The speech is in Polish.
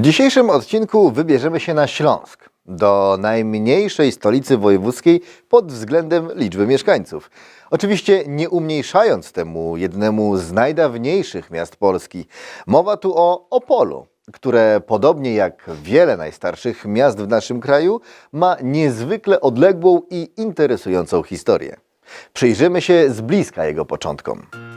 W dzisiejszym odcinku wybierzemy się na Śląsk, do najmniejszej stolicy wojewódzkiej pod względem liczby mieszkańców. Oczywiście nie umniejszając temu jednemu z najdawniejszych miast Polski. Mowa tu o Opolu, które podobnie jak wiele najstarszych miast w naszym kraju ma niezwykle odległą i interesującą historię. Przyjrzymy się z bliska jego początkom.